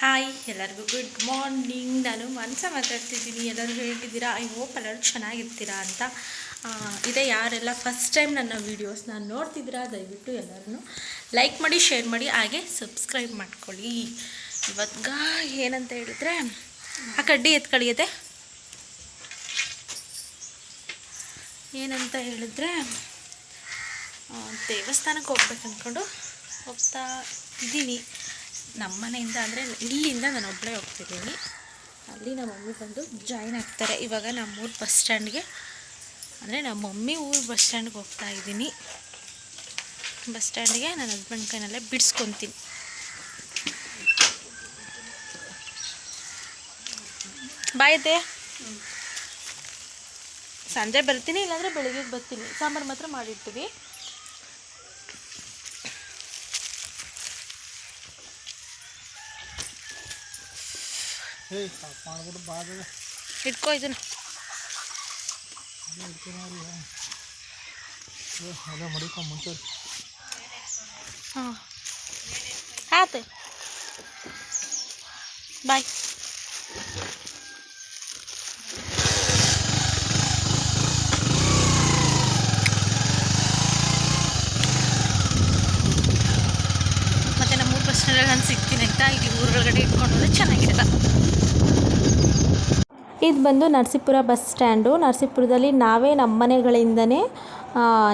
Hi ಎಲ್ಲರಿಗೂ good morning ನಾನು ಮನಸ ಮಾತಾಡ್ತಿದ್ದೀನಿ. ಎಲ್ಲರೂ ಹೇಗಿದ್ದೀರಾ ಐ ಹೋಪ್ ಎಲ್ಲರೂ ಚೆನ್ನಾಗಿರ್ತೀರಾ ಅಂತ. ಇದೆ ಯಾರೆಲ್ಲ ಫಸ್ಟ್ ಟೈಮ್ ನನ್ನ ವೀಡಿಯೋಸ್ನ ನೋಡ್ತಿದ್ದೀರಾ? ದಯವಿಟ್ಟು ಎಲ್ಲರೂ ಲೈಕ್ ಮಾಡಿ ಶೇರ್ ಮಾಡಿ, ಹಾಗೆ ಸಬ್ಸ್ಕ್ರೈಬ್ ಮಾಡ್ಕೊಳ್ಳಿ. ಇವಾಗ ಏನಂತ ಹೇಳಿದ್ರೆ, ಆ ಕಡ್ಡಿ ಎತ್ಕಳಿಯದೆ ಏನಂತ ಹೇಳಿದ್ರೆ ದೇವಸ್ಥಾನಕ್ಕೆ ಹೋಗ್ಬೇಕು ಅಂದ್ಕೊಂಡು ಹೋಗ್ತಾ ಇದ್ದೀನಿ. ನಮ್ಮ ಮನೆಯಿಂದ ಅಂದರೆ ಇಲ್ಲಿಂದ ನಾನು ಒಬ್ಬಳೇ ಹೋಗ್ತಿದ್ದೀನಿ. ಅಲ್ಲಿ ನಮ್ಮ ಮಮ್ಮಿ ಬಂದು ಜಾಯ್ನ್ ಆಗ್ತಾರೆ. ಇವಾಗ ನಮ್ಮೂರು ಬಸ್ ಸ್ಟ್ಯಾಂಡ್ಗೆ. ಅಂದರೆ ನಮ್ಮ ಮಮ್ಮಿ ಊರು ಬಸ್ ಸ್ಟ್ಯಾಂಡ್ಗೆ ಹೋಗ್ತಾ ಇದ್ದೀನಿ. ಬಸ್ ಸ್ಟ್ಯಾಂಡ್ಗೆ ನನ್ನ ಹಸ್ಬೆಂಡ್ ಕೈನಲ್ಲೇ ಬಿಡಿಸ್ಕೊತೀನಿ. ಬಾಯ್ದೆ ಸಂಜೆ ಬರ್ತೀನಿ, ಇಲ್ಲಾಂದರೆ ಬೆಳಗ್ಗೆ ಬರ್ತೀನಿ. ಸಾಂಬಾರು ಮಾತ್ರ ಮಾಡಿರ್ತೀವಿ. ಇಟ್ಕೋ ಇದನ್ನ. ಹಾಂ. ಆಯ್ತು ಬಾಯ್ ಮತ್ತೆ ನಮ್ಮ ಊರು ಬಸ್ ಸ್ಟ್ಯಾಂಡಲ್ಲಿ ನಾನು ಸಿಗ್ತೀನಿ ಅಂತ ಇಲ್ಲಿ ಇಟ್ಕೊಂಡ್ರೆ ಚೆನ್ನಾಗಿರಲ್ಲ. ಇದು ಬಂದು ನರಸೀಪುರ ಬಸ್ ಸ್ಟ್ಯಾಂಡು. ನರಸೀಪುರದಲ್ಲಿ ನಾವೇ ನಮ್ಮ ಮನೆಗಳಿಂದನೇ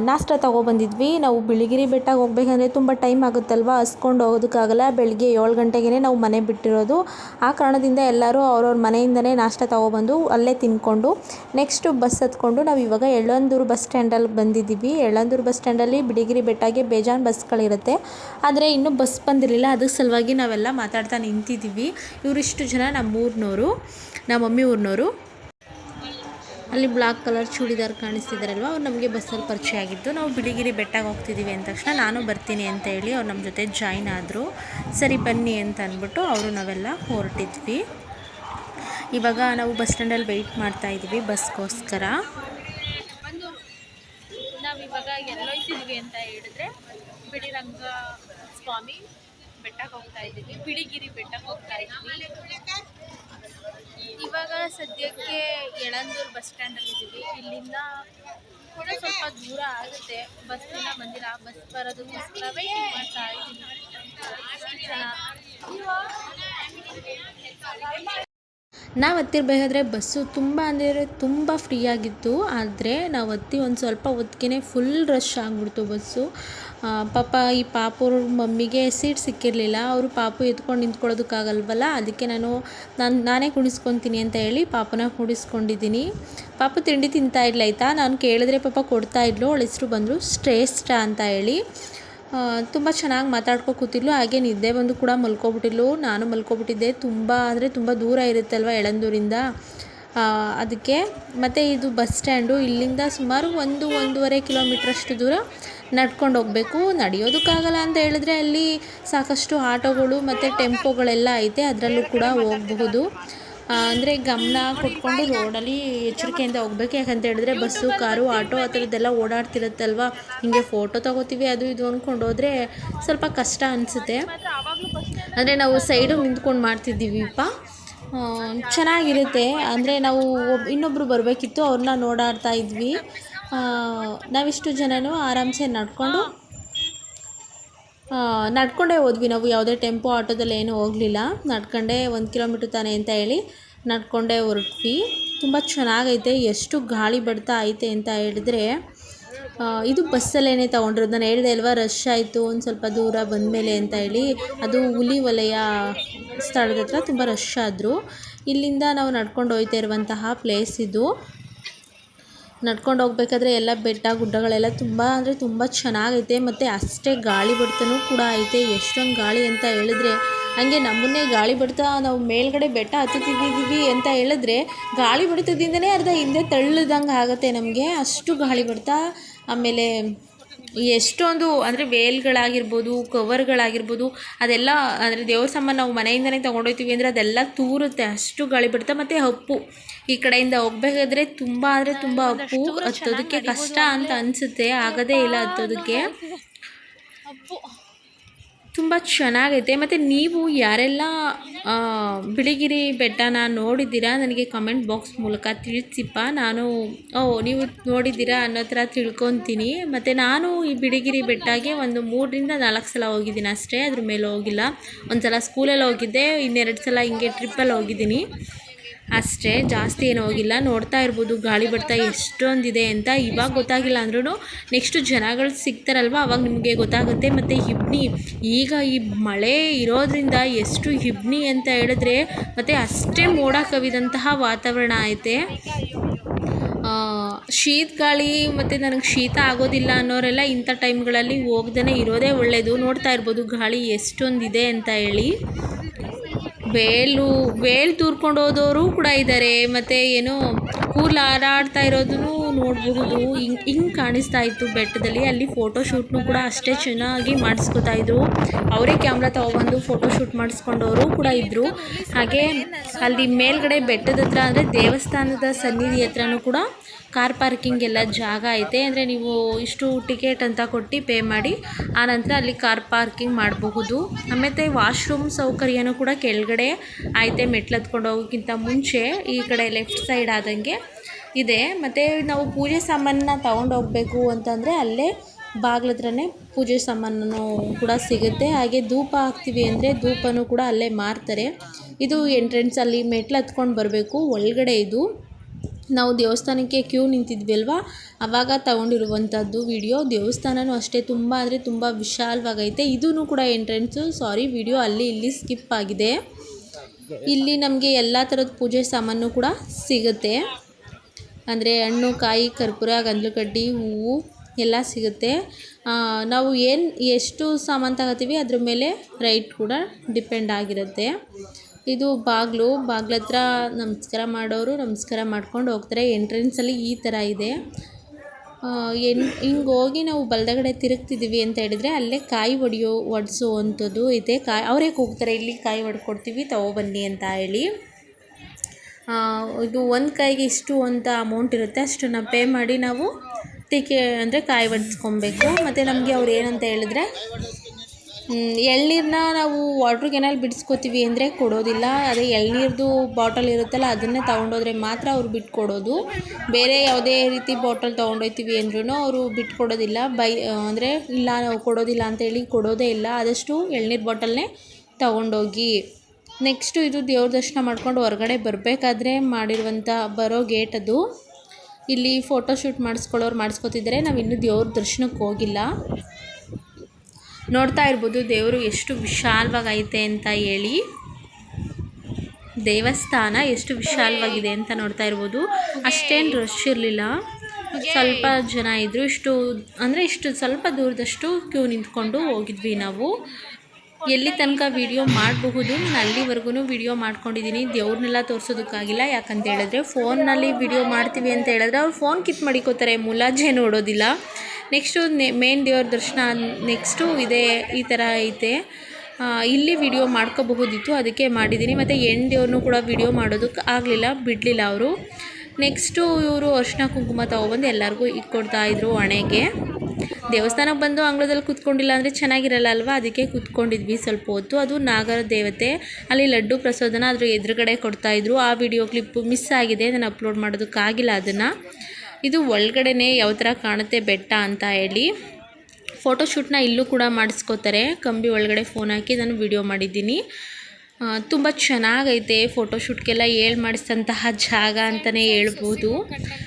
ನಾಷ್ಟ ತೊಗೊಬಂದಿದ್ವಿ. ನಾವು ಬಿಳಿಗಿರಿ ಬೆಟ್ಟಕ್ಕೆ ಹೋಗ್ಬೇಕಂದ್ರೆ ತುಂಬ ಟೈಮ್ ಆಗುತ್ತಲ್ವ? ಹಸ್ಕೊಂಡು ಹೋಗೋದಕ್ಕಾಗಲ್ಲ. ಬೆಳಗ್ಗೆ ಏಳು ಗಂಟೆಗೆ ನಾವು ಮನೆ ಬಿಟ್ಟಿರೋದು. ಆ ಕಾರಣದಿಂದ ಎಲ್ಲರೂ ಅವ್ರವ್ರ ಮನೆಯಿಂದನೇ ನಾಷ್ಟ ತೊಗೊಬಂದು ಅಲ್ಲೇ ತಿನ್ಕೊಂಡು ನೆಕ್ಸ್ಟು ಬಸ್ ಹತ್ಕೊಂಡು ನಾವು ಇವಾಗ ಎಳ್ಳಂದೂರು ಬಸ್ ಸ್ಟ್ಯಾಂಡಲ್ಲಿ ಬಂದಿದ್ದೀವಿ. ಎಳ್ಳಂದೂರು ಬಸ್ ಸ್ಟ್ಯಾಂಡಲ್ಲಿ ಬಿಳಿಗಿರಿ ಬೆಟ್ಟಗೆ ಬೇಜಾನ್ ಬಸ್ಗಳಿರುತ್ತೆ. ಆದರೆ ಇನ್ನೂ ಬಸ್ ಬಂದಿರಲಿಲ್ಲ. ಅದಕ್ಕೆ ಸಲುವಾಗಿ ನಾವೆಲ್ಲ ಮಾತಾಡ್ತಾ ನಿಂತಿದ್ದೀವಿ. ಇವರಿಷ್ಟು ಜನ ನಮ್ಮೂರಿನವರು ನಮ್ಮ ಮಮ್ಮಿ ಊರಿನವರು. ಅಲ್ಲಿ ಬ್ಲಾಕ್ ಕಲರ್ ಚೂಡಿದಾರ್ ಕಾಣಿಸ್ತಿದ್ದಾರಲ್ವ ಅವ್ರು ನಮಗೆ ಬಸ್ಸಲ್ಲಿ ಪರಿಚಯ ಆಗಿದ್ದು, ನಾವು ಬಿಳಿಗಿರಿ ಬೆಟ್ಟಕ್ಕೆ ಹೋಗ್ತಿದ್ದೀವಿ ಅಂದ ತಕ್ಷಣ ನಾನು ಬರ್ತೀನಿ ಅಂತ ಹೇಳಿ ಅವ್ರು ನಮ್ಮ ಜೊತೆ ಜಾಯ್ನ್ ಆದರು. ಸರಿ ಬನ್ನಿ ಅಂತ ಅಂದ್ಬಿಟ್ಟು ಅವರು ನಾವೆಲ್ಲ ಹೊರಟಿದ್ವಿ. ಇವಾಗ ನಾವು ಬಸ್ ಸ್ಟ್ಯಾಂಡಲ್ಲಿ ವೆಯ್ಟ್ ಮಾಡ್ತಾ ಇದ್ದೀವಿ ಬಸ್ಗೋಸ್ಕರ ಸ್ವಾಮಿ ಬೆಟ್ಟಕ್ಕೆ ಹೋಗ್ತಾ ಇದ್ದೀವಿ ಬಿಳಿಗಿರಿ ಬೆಟ್ಟಕ್ಕೆ ಹೋಗ್ತಾ ಇದ್ದೀವಿ ಇವಾಗ ಸದ್ಯಕ್ಕೆ ಯಳಂದೂರು ಬಸ್ ಸ್ಟ್ಯಾಂಡಲ್ಲಿ ಇದ್ದೀವಿ. ಇಲ್ಲಿಂದ ಕೂಡ ಸ್ವಲ್ಪ ದೂರ ಆಗುತ್ತೆ. ಬಸ್ ಬಂದಿಲ್ಲ ಬಸ್ ಬರೋದಕ್ಕೋಸ್ಕರ ವೆಯ್ಟಿಂಗ್ ಮಾಡ್ತಾ ಇದ್ದೀನಿ. ನಾವು ಹತ್ತಿರಬೇಕಾದ್ರೆ ಬಸ್ಸು ತುಂಬ ಅಂದರೆ ತುಂಬ ಫ್ರೀ ಆಗಿತ್ತು. ಆದರೆ ನಾವು ಹತ್ತಿ ಒಂದು ಸ್ವಲ್ಪ ಹೊತ್ತಿಗೆ ಫುಲ್ ರಶ್ ಆಗಿಬಿಡ್ತು ಬಸ್ಸು. ಪಾಪ ಈ ಪಾಪುರ ಮಮ್ಮಿಗೆ ಸೀಟ್ ಸಿಕ್ಕಿರಲಿಲ್ಲ. ಅವರು ಪಾಪು ಎತ್ಕೊಂಡು ನಿಂತ್ಕೊಳ್ಳೋದಕ್ಕಾಗಲ್ವಲ್ಲ? ಅದಕ್ಕೆ ನಾನು ನಾನು, ನಾನೇ ಕುಣಿಸ್ಕೊತೀನಿ ಅಂತ ಹೇಳಿ ಪಾಪನ ಕುಣಿಸ್ಕೊಂಡಿದ್ದೀನಿ ಪಾಪು ತಿಂಡಿ ತಿಂತಾ ಇರಲಿಲ್ಲ ಆಯಿತಾ? ನಾನು ಕೇಳಿದ್ರೆ ಪಾಪ ಕೊಡ್ತಾ ಇದ್ಲು. ಅವಳ ಹೆಸ್ರು ಬಂದರು ಶ್ರೇಷ್ಠ ಅಂತ ಹೇಳಿ. ತುಂಬ ಚೆನ್ನಾಗಿ ಮಾತಾಡ್ಕೊ ಕೂತಿದ್ಲು. ಹಾಗೆ ನಿದ್ದೆ ಬಂದು ಕೂಡ ಮಲ್ಕೊಬಿಟ್ಟಿದ್ಲು. ನಾನು ಮಲ್ಕೊಬಿಟ್ಟಿದ್ದೆ. ತುಂಬ ಅಂದರೆ ತುಂಬ ದೂರ ಇರುತ್ತಲ್ವ ಎಳಂದೂರಿಂದ? ಅದಕ್ಕೆ ಮತ್ತು ಇದು ಬಸ್ ಸ್ಟ್ಯಾಂಡು. ಇಲ್ಲಿಂದ ಸುಮಾರು ಒಂದು, ಒಂದೂವರೆ ಕಿಲೋಮೀಟ್ರಷ್ಟು ದೂರ ನಡ್ಕೊಂಡು ಹೋಗಬೇಕು, ನಡೆಯೋದಕ್ಕಾಗಲ್ಲ ಅಂತ ಹೇಳಿದ್ರೆ ಅಲ್ಲಿ ಸಾಕಷ್ಟು ಆಟೋಗಳು ಮತ್ತು ಟೆಂಪೋಗಳೆಲ್ಲ ಐತೆ, ಅದರಲ್ಲೂ ಕೂಡ ಹೋಗಬಹುದು. ಅಂದರೆ ಗಮನ ಕೊಟ್ಕೊಂಡು ರೋಡಲ್ಲಿ ಎಚ್ಚರಿಕೆಯಿಂದ ಹೋಗ್ಬೇಕು. ಯಾಕಂತ ಹೇಳಿದ್ರೆ ಬಸ್ಸು, ಕಾರು, ಆಟೋ ಆ ಥರದ್ದೆಲ್ಲ ಓಡಾಡ್ತಿರುತ್ತಲ್ವ? ಹಿಂಗೆ ಫೋಟೋ ತಗೋತೀವಿ, ಅದು ಇದು ಅಂದ್ಕೊಂಡು ಹೋದರೆ ಸ್ವಲ್ಪ ಕಷ್ಟ ಅನಿಸುತ್ತೆ. ಅಂದರೆ ನಾವು ಸೈಡು ನಿಂತ್ಕೊಂಡು ಮಾಡ್ತಿದ್ದೀವಿ ಇಪ್ಪ. ಚೆನ್ನಾಗಿರುತ್ತೆ. ಅಂದರೆ ನಾವು ಇನ್ನೊಬ್ಬರು ಬರಬೇಕಿತ್ತು, ಅವ್ರನ್ನ ನೋಡಾಡ್ತಾ ಇದ್ವಿ. ನಾವಿಷ್ಟು ಜನನೂ ಆರಾಮ್ಸೆ ನಡ್ಕೊಂಡು ನಡ್ಕೊಂಡೇ ಹೋದ್ವಿ. ನಾವು ಯಾವುದೇ ಟೆಂಪೋ ಆಟೋದಲ್ಲಿ ಏನೂ ಹೋಗಲಿಲ್ಲ. ನಡ್ಕೊಂಡೇ ಒಂದು ಕಿಲೋಮೀಟ್ರ್ ತಾನೆ ಅಂತ ಹೇಳಿ ನಡ್ಕೊಂಡೇ ಹೊರಟ್ವಿ. ತುಂಬ ಚೆನ್ನಾಗೈತೆ. ಎಷ್ಟು ಗಾಳಿ ಬಡ್ತಾ ಐತೆ ಅಂತ ಹೇಳಿದ್ರೆ ಇದು ಬಸ್ಸಲ್ಲೇನೆ ತೊಗೊಂಡಿರೋದು. ನಾನು ಹೇಳಿದೆ ಅಲ್ವಾ ರಶ್ ಆಯಿತು, ಒಂದು ಸ್ವಲ್ಪ ದೂರ ಬಂದಮೇಲೆ ಅಂತ ಹೇಳಿ. ಅದು ಹುಲಿ ವಲಯ ಸ್ಥಳದ ಹತ್ರ ತುಂಬ ರಶ್ ಆದರು. ಇಲ್ಲಿಂದ ನಾವು ನಡ್ಕೊಂಡು ಹೋಗ್ತಾ ಇರುವಂತಹ ಪ್ಲೇಸ್ ಇದು. ನಡ್ಕೊಂಡು ಹೋಗ್ಬೇಕಾದ್ರೆ ಎಲ್ಲ ಬೆಟ್ಟ, ಗುಡ್ಡಗಳೆಲ್ಲ ತುಂಬ ಅಂದರೆ ತುಂಬ ಚೆನ್ನಾಗೈತೆ. ಮತ್ತು ಅಷ್ಟೇ ಗಾಳಿ ಬಡ್ತನೂ ಕೂಡ ಐತೆ. ಎಷ್ಟೊಂದು ಗಾಳಿ ಅಂತ ಹೇಳಿದ್ರೆ, ಹಂಗೆ ನಮ್ಮನ್ನೇ ಗಾಳಿ ಬಡ್ತಾ ನಾವು ಮೇಲ್ಗಡೆ ಬೆಟ್ಟ ಹತ್ತುತ್ತಿದ್ದೀವಿ ಅಂತ ಹೇಳಿದ್ರೆ, ಗಾಳಿ ಬಡಿತದಿಂದನೇ ಅರ್ಧ ಹಿಂದೆ ತಳ್ಳದಂಗೆ ಆಗುತ್ತೆ ನಮಗೆ. ಅಷ್ಟು ಗಾಳಿ ಬಡ್ತಾ, ಆಮೇಲೆ ಎಷ್ಟೊಂದು ಅಂದರೆ ವೇಲ್ಗಳಾಗಿರ್ಬೋದು ಕವರ್ಗಳಾಗಿರ್ಬೋದು ಅದೆಲ್ಲ ಅಂದರೆ ದೇವ್ರ ಸಾಮಾನು ನಾವು ಮನೆಯಿಂದನೇ ತೊಗೊಂಡೋಗ್ತೀವಿ ಅಂದರೆ ಅದೆಲ್ಲ ತೂರುತ್ತೆ ಅಷ್ಟು ಗಾಳಿ ಬಿಡುತ್ತೆ. ಮತ್ತು ಹಪ್ಪು ಈ ಕಡೆಯಿಂದ ಹೋಗ್ಬೇಕಾದ್ರೆ ತುಂಬ ಅಂದರೆ ತುಂಬ ಹಪ್ಪು ಹತ್ತೋದಕ್ಕೆ ಕಷ್ಟ ಅಂತ ಅನಿಸುತ್ತೆ ಆಗೋದೇ ಇಲ್ಲ ಹತ್ತೋದಕ್ಕೆ. ಅಪ್ಪು ತುಂಬ ಚೆನ್ನಾಗೈತೆ. ಮತ್ತು ನೀವು ಯಾರೆಲ್ಲ ಬಿಳಿಗಿರಿ ಬೆಟ್ಟನ ನೋಡಿದ್ದೀರಾ? ನನಗೆ ಕಮೆಂಟ್ ಬಾಕ್ಸ್ ಮೂಲಕ ತಿಳಿಸಿಪ್ಪ. ನಾನು, ಓ, ನೀವು ನೋಡಿದ್ದೀರಾ ಅನ್ನೋ ಥರ ತಿಳ್ಕೊತೀನಿ. ಮತ್ತು ನಾನು ಈ ಬಿಳಿಗಿರಿ ಬೆಟ್ಟಗೆ ಒಂದು ಮೂರರಿಂದ ನಾಲ್ಕು ಸಲ ಹೋಗಿದ್ದೀನಿ ಅಷ್ಟೇ. ಅದ್ರ ಮೇಲೆ ಹೋಗಿಲ್ಲ. ಒಂದು ಸಲ ಸ್ಕೂಲಲ್ಲಿ ಹೋಗಿದ್ದೆ, ಇನ್ನೆರಡು ಸಲ ಹಿಂಗೆ ಟ್ರಿಪ್ಪಲ್ಲಿ ಹೋಗಿದ್ದೀನಿ. ಅಷ್ಟೇ, ಜಾಸ್ತಿ ಏನು ಹೋಗಿಲ್ಲ. ನೋಡ್ತಾ ಇರ್ಬೋದು, ಗಾಳಿ ಬರ್ತಾ ಎಷ್ಟೊಂದಿದೆ ಅಂತ. ಇವಾಗ ಗೊತ್ತಾಗಿಲ್ಲ ಅಂದ್ರೂ ನೆಕ್ಸ್ಟು ಜನಗಳು ಸಿಗ್ತಾರಲ್ವ? ಅವಾಗ ನಿಮಗೆ ಗೊತ್ತಾಗುತ್ತೆ. ಮತ್ತು ಹಿಬ್ನಿ, ಈಗ ಈ ಮಳೆ ಇರೋದ್ರಿಂದ ಎಷ್ಟು ಹಿಬ್ನಿ ಅಂತ ಹೇಳಿದ್ರೆ, ಮತ್ತು ಅಷ್ಟೇ ಮೋಡ ಕವಿದಂತಹ ವಾತಾವರಣ ಐತೆ. ಶೀತ ಗಾಳಿ ಮತ್ತು ನನಗೆ ಶೀತ ಆಗೋದಿಲ್ಲ ಅನ್ನೋರೆಲ್ಲ ಇಂಥ ಟೈಮ್ಗಳಲ್ಲಿ ಹೋಗ್ದೇ ಇರೋದೇ ಒಳ್ಳೆಯದು ನೋಡ್ತಾ ಇರ್ಬೋದು, ಗಾಳಿ ಎಷ್ಟೊಂದಿದೆ ಅಂತ ಹೇಳಿ. ಬೇಲು ಬೇಲ್ ತೂರ್ಕೊಂಡು ಹೋದವರು ಕೂಡ ಇದ್ದಾರೆ ಮತ್ತೆ ಏನೋ ಕೂದಲು ಹಾರಾಡ್ತಾ ಇರೋದನ್ನು ನೋಡಬಹುದು ಹಿಂಗೆ ಹಿಂಗೆ ಕಾಣಿಸ್ತಾ ಇತ್ತು ಬೆಟ್ಟದಲ್ಲಿ. ಅಲ್ಲಿ ಫೋಟೋ ಶೂಟ್ನು ಕೂಡ ಅಷ್ಟೇ ಚೆನ್ನಾಗಿ ಮಾಡಿಸ್ಕೊತಾ ಇದ್ರು. ಅವರೇ ಕ್ಯಾಮ್ರಾ ತಗೊಬಂದು ಫೋಟೋ ಶೂಟ್ ಮಾಡಿಸ್ಕೊಂಡವರು ಕೂಡ ಇದ್ದರು ಹಾಗೆ ಅಲ್ಲಿ ಮೇಲ್ಗಡೆ ಬೆಟ್ಟದ ಹತ್ರ ಅಂದರೆ ದೇವಸ್ಥಾನದ ಸನ್ನಿಧಿ ಹತ್ರನೂ ಕೂಡ ಕಾರ್ ಪಾರ್ಕಿಂಗ್ ಎಲ್ಲ ಜಾಗ ಐತೆ. ಅಂದರೆ ನೀವು ಇಷ್ಟು ಟಿಕೆಟ್ ಅಂತ ಕೊಟ್ಟು ಪೇ ಮಾಡಿ ಆನಂತರ ಅಲ್ಲಿ ಕಾರ್ ಪಾರ್ಕಿಂಗ್ ಮಾಡಬಹುದು. ಆಮೇಲೆ ವಾಶ್ರೂಮ್ ಸೌಕರ್ಯನೂ ಕೂಡ ಕೆಳಗಡೆ ಐತೆ, ಮೆಟ್ಲು ಹತ್ಕೊಂಡು ಹೋಗೋಕ್ಕಿಂತ ಮುಂಚೆ. ಈ ಕಡೆ ಲೆಫ್ಟ್ ಸೈಡ್ ಆದಂಗೆ. ಇದೆ. ಮತ್ತು ನಾವು ಪೂಜೆ ಸಾಮಾನನ್ನ ತಗೊಂಡು ಹೋಗ್ಬೇಕು ಅಂತಂದರೆ ಅಲ್ಲೇ ಬಾಗ್ಲ ಹತ್ರನೇ ಪೂಜೆ ಸಾಮಾನು ಕೂಡ ಸಿಗುತ್ತೆ. ಹಾಗೆ ಧೂಪ ಹಾಕ್ತೀವಿ ಅಂದರೆ ಧೂಪನೂ ಕೂಡ ಅಲ್ಲೇ ಮಾರ್ತಾರೆ. ಇದು ಎಂಟ್ರೆನ್ಸಲ್ಲಿ ಮೆಟ್ಲು ಹತ್ಕೊಂಡು ಬರಬೇಕು. ಒಳಗಡೆ ಇದು. ನಾವು ದೇವಸ್ಥಾನಕ್ಕೆ ಕ್ಯೂ ನಿಂತಿದ್ವಿ ಅಲ್ವಾ? ಆವಾಗ ತಗೊಂಡಿರುವಂಥದ್ದು ವಿಡಿಯೋ. ದೇವಸ್ಥಾನವೂ ಅಷ್ಟೇ ತುಂಬ ಅಂದರೆ ತುಂಬ ವಿಶಾಲವಾಗೈತೆ. ಇದೂ ಕೂಡ ಎಂಟ್ರೆನ್ಸು ಸಾರಿ ವಿಡಿಯೋ ಅಲ್ಲಿ ಇಲ್ಲಿ ಸ್ಕಿಪ್ ಆಗಿದೆ. ಇಲ್ಲಿ ನಮಗೆ ಎಲ್ಲ ಥರದ ಪೂಜೆ ಸಾಮಾನು ಕೂಡ ಸಿಗುತ್ತೆ. ಅಂದರೆ ಹಣ್ಣು, ಕಾಯಿ, ಕರ್ಪೂರ, ಗಂಧಲಗಡ್ಡಿ, ಹೂವು ಎಲ್ಲ ಸಿಗುತ್ತೆ. ನಾವು ಏನು, ಎಷ್ಟು ಸಾಮಾನು ತಗೋತೀವಿ ಅದ್ರ ಮೇಲೆ ರೈಟ್ ಕೂಡ ಡಿಪೆಂಡ್ ಆಗಿರುತ್ತೆ. ಇದು ಬಾಗಿಲು, ಬಾಗ್ಲ ನಮಸ್ಕಾರ ಮಾಡೋರು ನಮಸ್ಕಾರ ಮಾಡ್ಕೊಂಡು ಹೋಗ್ತಾರೆ. ಎಂಟ್ರೆನ್ಸಲ್ಲಿ ಈ ಥರ ಇದೆ. ಎನ್ ಹಿಂಗೆ ಹೋಗಿ ನಾವು ಬಲದಗಡೆ ತಿರುಗ್ತಿದ್ದೀವಿ ಅಂತ ಹೇಳಿದರೆ ಅಲ್ಲೇ ಕಾಯಿ ಒಡೆಯೋ, ಒಡಿಸೋ ಅಂಥದ್ದು ಇದೆ. ಕಾಯಿ ಅವರೇ ಕೂಗ್ತಾರೆ, ಇಲ್ಲಿ ಕಾಯಿ ಒಡ್ಕೊಡ್ತೀವಿ ತಗೊಬನ್ನಿ ಅಂತ ಹೇಳಿ. ಇದು ಒಂದು ಕಾಯಿಗೆ ಇಷ್ಟು ಅಂತ ಅಮೌಂಟ್ ಇರುತ್ತೆ, ಅಷ್ಟನ್ನು ಪೇ ಮಾಡಿ ನಾವು ಟಿಕೆ ಅಂದರೆ ಕಾಯಿ ಒಡಿಸ್ಕೊಬೇಕು ಮತ್ತು ನಮಗೆ ಅವ್ರು ಏನಂತ ಹೇಳಿದ್ರೆ ಎಳ್ನೀರನ್ನ ನಾವು ವಾಟ್ರ್ ಕ್ಯಾನಲ್ಲಿ ಬಿಡಿಸ್ಕೋತೀವಿ ಅಂದರೆ ಕೊಡೋದಿಲ್ಲ. ಅದೇ ಎಳ್ನೀರ್ದು ಬಾಟಲ್ ಇರುತ್ತಲ್ಲ, ಅದನ್ನೇ ತೊಗೊಂಡೋದ್ರೆ ಮಾತ್ರ ಅವ್ರು ಬಿಟ್ಕೊಡೋದು. ಬೇರೆ ಯಾವುದೇ ರೀತಿ ಬಾಟಲ್ ತೊಗೊಂಡೋಗ್ತೀವಿ ಅಂದ್ರೂ ಅವರು ಬಿಟ್ಕೊಡೋದಿಲ್ಲ. ಬೈ ಅಂದರೆ ಇಲ್ಲ ನಾವು ಕೊಡೋದಿಲ್ಲ ಅಂತೇಳಿ ಕೊಡೋದೇ ಇಲ್ಲ. ಆದಷ್ಟು ಎಳ್ನೀರು ಬಾಟಲ್ನೇ ತಗೊಂಡೋಗಿ. ನೆಕ್ಸ್ಟು ಇದು ದೇವ್ರ ದರ್ಶನ ಮಾಡ್ಕೊಂಡು ಹೊರಗಡೆ ಬರಬೇಕಾದ್ರೆ ಮಾಡಿರುವಂಥ ಬರೋ ಗೇಟ್ ಅದು. ಇಲ್ಲಿ ಫೋಟೋ ಶೂಟ್ ಮಾಡಿಸ್ಕೊಳ್ಳೋರು ಮಾಡಿಸ್ಕೊತಿದ್ದಾರೆ. ನಾವು ಇನ್ನೂ ದೇವ್ರ ದರ್ಶನಕ್ಕೆ ಹೋಗಿಲ್ಲ. ನೋಡ್ತಾ ಇರ್ಬೋದು ದೇವರು ಎಷ್ಟು ವಿಶಾಲವಾಗೈತೆ ಅಂತ ಹೇಳಿ. ದೇವಸ್ಥಾನ ಎಷ್ಟು ವಿಶಾಲವಾಗಿದೆ ಅಂತ ನೋಡ್ತಾ ಇರ್ಬೋದು. ಅಷ್ಟೇನು ರಶ್ ಇರಲಿಲ್ಲ. ಸ್ವಲ್ಪ ಜನ ಇದ್ದರು ಇಷ್ಟು ಅಂದರೆ ಇಷ್ಟು ಸ್ವಲ್ಪ ದೂರದಷ್ಟು ಕ್ಯೂ ನಿಂತ್ಕೊಂಡು ಹೋಗಿದ್ವಿ ನಾವು. ಎಲ್ಲಿ ತನಕ ವಿಡಿಯೋ ಮಾಡಬಹುದು, ನಾನು ಅಲ್ಲಿವರೆಗೂ ವಿಡಿಯೋ ಮಾಡ್ಕೊಂಡಿದ್ದೀನಿ. ದೇವ್ರನ್ನೆಲ್ಲ ತೋರಿಸೋದಕ್ಕಾಗಿಲ್ಲ. ಯಾಕಂತ ಹೇಳಿದ್ರೆ, ಫೋನ್ನಲ್ಲಿ ವಿಡಿಯೋ ಮಾಡ್ತೀವಿ ಅಂತ ಹೇಳಿದ್ರೆ, ಅವ್ರು ಫೋನ್ ಕಿತ್ ಮಾಡಿಕೋತಾರೆ. ಮುಲಾಜೆ ನೋಡೋದಿಲ್ಲ. ನೆಕ್ಸ್ಟು ಮೇನ್ ದೇವ್ರ ದರ್ಶನ ನೆಕ್ಸ್ಟು ಇದೇ, ಈ ಥರ ಐತೆ. ಇಲ್ಲಿ ವಿಡಿಯೋ ಮಾಡ್ಕೋಬಹುದಿತ್ತು, ಅದಕ್ಕೆ ಮಾಡಿದ್ದೀನಿ. ಮತ್ತು ಹೆಣ್ಣು ದೇವ್ರನ್ನೂ ಕೂಡ ವಿಡಿಯೋ ಮಾಡೋದಕ್ಕೆ ಆಗಲಿಲ್ಲ, ಬಿಡಲಿಲ್ಲ ಅವರು. ನೆಕ್ಸ್ಟು ಇವರು ಅರ್ಶಿನ ಕುಂಕುಮ ತಗೊಬಂದು ಎಲ್ಲರಿಗೂ ಇಟ್ಕೊಡ್ತಾಯಿದ್ರು ಹಣೆಗೆ. ದೇವಸ್ಥಾನಕ್ಕೆ ಬಂದು ಅಂಗಳದಲ್ಲಿ ಕೂತ್ಕೊಂಡಿಲ್ಲ ಅಂದರೆ ಚೆನ್ನಾಗಿರಲ್ಲ ಅಲ್ವಾ? ಅದಕ್ಕೆ ಕೂತ್ಕೊಂಡಿದ್ವಿ ಸ್ವಲ್ಪ ಹೊತ್ತು. ಅದು ನಾಗರ ದೇವತೆ. ಅಲ್ಲಿ ಲಡ್ಡು ಪ್ರಸಾದನ ಅದ್ರ ಎದುರುಗಡೆ ಕೊಡ್ತಾಯಿದ್ರು ಆ ವಿಡಿಯೋ ಕ್ಲಿಪ್ಪು ಮಿಸ್ ಆಗಿದೆ. ನಾನು ಅಪ್ಲೋಡ್ ಮಾಡೋದಕ್ಕಾಗಿಲ್ಲ ಅದನ್ನು. ಇದು ಒಳಗಡೆನೇ ಯಾವ ಥರ ಕಾಣುತ್ತೆ ಬೆಟ್ಟ ಅಂತ ಹೇಳಿ. ಫೋಟೋಶೂಟ್ನ ಇಲ್ಲೂ ಕೂಡ ಮಾಡಿಸ್ಕೋತಾರೆ. ಕಂಬಿ ಒಳಗಡೆ ಫೋನ್ ಹಾಕಿ ನಾನು ವಿಡಿಯೋ ಮಾಡಿದ್ದೀನಿ. ತುಂಬ ಚೆನ್ನಾಗೈತೆ ಫೋಟೋಶೂಟ್ಗೆಲ್ಲ ಹೇಳಿ ಮಾಡಿಸಿದಂತಹ ಜಾಗ ಅಂತಲೇ ಹೇಳ್ಬೋದು.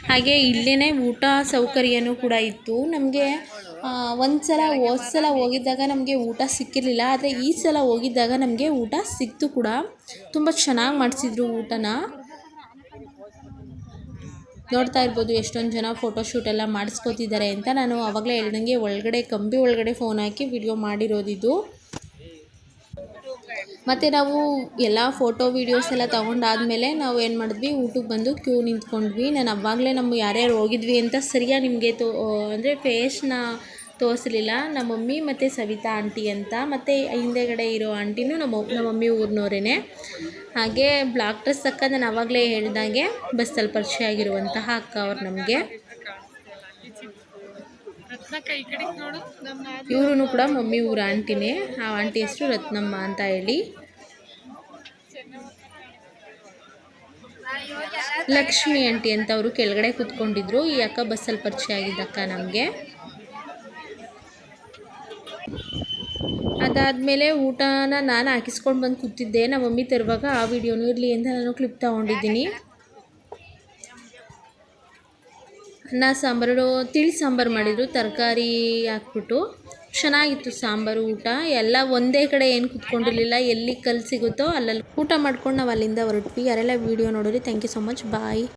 ಹಾಗೆ ಇಲ್ಲೇ ಊಟ ಸೌಕರ್ಯನೂ ಕೂಡ ಇತ್ತು. ನಮಗೆ ಒಂದು ಸಲ ಹೋದ ಸಲ ಹೋಗಿದ್ದಾಗ ನಮಗೆ ಊಟ ಸಿಕ್ಕಿರಲಿಲ್ಲ, ಆದರೆ ಈ ಸಲ ಹೋಗಿದ್ದಾಗ ನಮಗೆ ಊಟ ಸಿಕ್ತು ಕೂಡ. ತುಂಬ ಚೆನ್ನಾಗಿ ಮಾಡಿಸಿದ್ರು ಊಟನ. ನೋಡ್ತಾ ಇರ್ಬೋದು ಎಷ್ಟೊಂದು ಜನ ಫೋಟೋಶೂಟ್ ಎಲ್ಲ ಮಾಡಿಸ್ಕೋತಿದ್ದಾರೆ ಅಂತ ನಾನು ಅವಾಗಲೇ ಹೇಳ್ದಂಗೆ ಒಳಗಡೆ, ಕಂಬಿ ಒಳಗಡೆ ಫೋನ್ ಹಾಕಿ ವಿಡಿಯೋ ಮಾಡಿರೋದಿದು. ಮತ್ತು ನಾವು ಎಲ್ಲ ಫೋಟೋ ವೀಡಿಯೋಸ್ ಎಲ್ಲ ತೊಗೊಂಡಾದ್ಮೇಲೆ ನಾವು ಏನು ಮಾಡಿದ್ವಿ, ಊಟಕ್ಕೆ ಬಂದು ಕ್ಯೂ ನಿಂತ್ಕೊಂಡ್ವಿ. ನಾನು ಅವಾಗಲೇ ನಮ್ಮ ಯಾರ್ಯಾರು ಹೋಗಿದ್ವಿ ಅಂತ ಸರಿಯಾಗಿ ನಿಮಗೆ ತೋ, ಅಂದರೆ ಫೇಸ್ನ ತೋರಿಸಲಿಲ್ಲ. ನಮ್ಮ ಮಮ್ಮಿ ಮತ್ತು ಸವಿತಾ ಆಂಟಿ ಅಂತ, ಮತ್ತು ಹಿಂದೆಗಡೆ ಇರೋ ಆಂಟಿನೂ ನಮ್ಮ ನಮ್ಮ ಮಮ್ಮಿ ಊರಿನವ್ರೇ ಹಾಗೆ ಬ್ಲಾಕ್ ಡ್ರೆಸ್ ಅಕ್ಕ ನಾನು ಅವಾಗಲೇ ಹೇಳ್ದಾಗೆ ಬಸ್ಸಲ್ಲಿ ಪರಿಚಯ ಆಗಿರುವಂತಹ ಅಕ್ಕ ಅವ್ರು ನಮಗೆ. ಇವರು ಕೂಡ ಮಮ್ಮಿ ಊರ ಆಂಟಿನೇ. ಆ ಆಂಟಿ ಹೆಸರು ರತ್ನಮ್ಮ ಅಂತ ಹೇಳಿ. ಲಕ್ಷ್ಮಿ ಆಂಟಿ ಅಂತ ಅವರು ಕೆಳಗಡೆ ಕೂತ್ಕೊಂಡಿದ್ರು. ಈ ಅಕ್ಕ ಬಸ್ಸಲ್ಲಿ ಪರಿಚಯ ಆಗಿದ್ದ ಅಕ್ಕ ನಮಗೆ. ಅದಾದಮೇಲೆ ಊಟನ ನಾನು ಹಾಕಿಸ್ಕೊಂಡು ಬಂದು ಕೂತಿದ್ದೆ. ನಮ್ಮ ಮಮ್ಮಿ ತರುವಾಗ ಆ ವಿಡಿಯೋನು ಇರಲಿ ಅಂತ ನಾನು ಕ್ಲಿಪ್ ತಗೊಂಡಿದ್ದೀನಿ. ಅನ್ನ, ಸಾಂಬಾರು ತಿಳಿ ಸಾಂಬಾರು ಮಾಡಿದರು, ತರಕಾರಿ ಹಾಕ್ಬಿಟ್ಟು. ಚೆನ್ನಾಗಿತ್ತು ಸಾಂಬಾರು, ಊಟ. ಎಲ್ಲ ಒಂದೇ ಕಡೆ ಏನು ಕುತ್ಕೊಂಡಿರಲಿಲ್ಲ, ಎಲ್ಲಿ ಕಲ್ಲು ಸಿಗುತ್ತೋ ಅಲ್ಲಲ್ಲಿ ಊಟ ಮಾಡ್ಕೊಂಡು ನಾವು ಅಲ್ಲಿಂದ ಹೊರಟ್ವಿ. ಯಾರೆಲ್ಲ ವೀಡಿಯೋ ನೋಡಿರಿ thank you so much bye